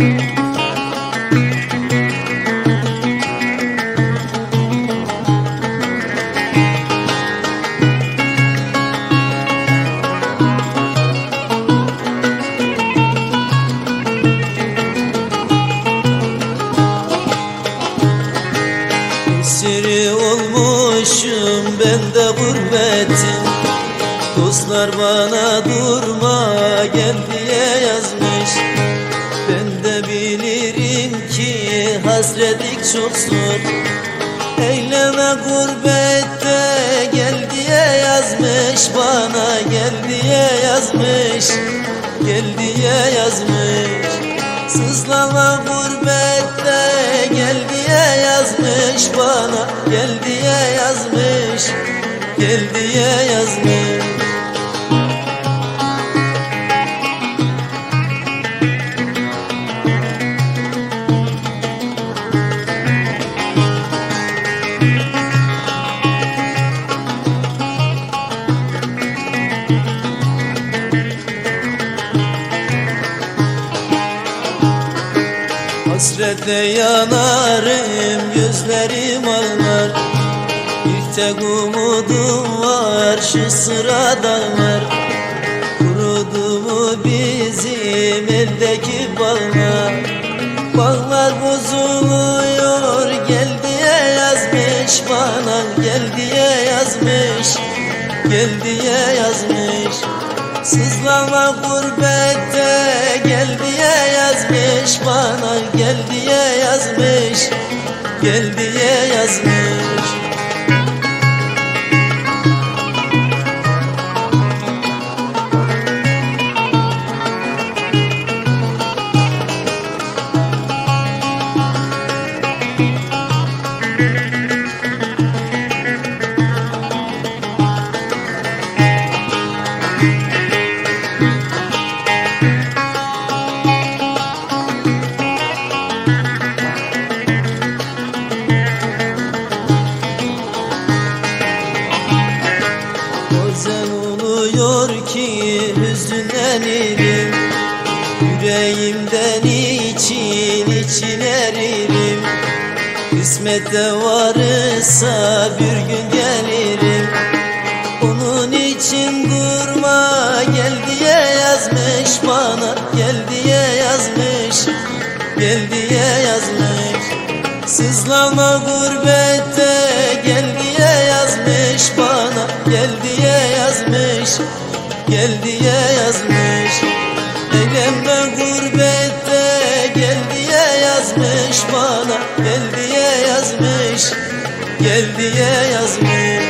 Esiri olmuşum ben de gurbetin Dostlar bana durma gel diye yazmış zor Eyleme gurbette gel diye yazmış Bana gel diye yazmış Gel diye yazmış. Sızlama gurbette gel diye yazmış Bana gel diye yazmış Gel diye yazmış Hasrete yanarım gözlerim ağlar. Bir tek umudum var şu sıradanlar Kurudu mu bizim eldeki bağlar? Bağlar bozuluyor gel diye yazmış. Bana Gel diye yazmış gel diye yazmış. Sızlama gurbette gel diye yazmış. Bana Gel diye yazmış Gel diye yazmış Oluyor ki hüzünlenirim Yüreğimden için için eririm. Kısmette varsa bir gün gelirim. Onun için durma gel diye yazmış bana Gel diye yazmış Gel diye yazmış. Sızlama gurbette Gel diye yazmış. Eylemde gurbette gel diye yazmış bana. Gel diye yazmış Gel diye yazmış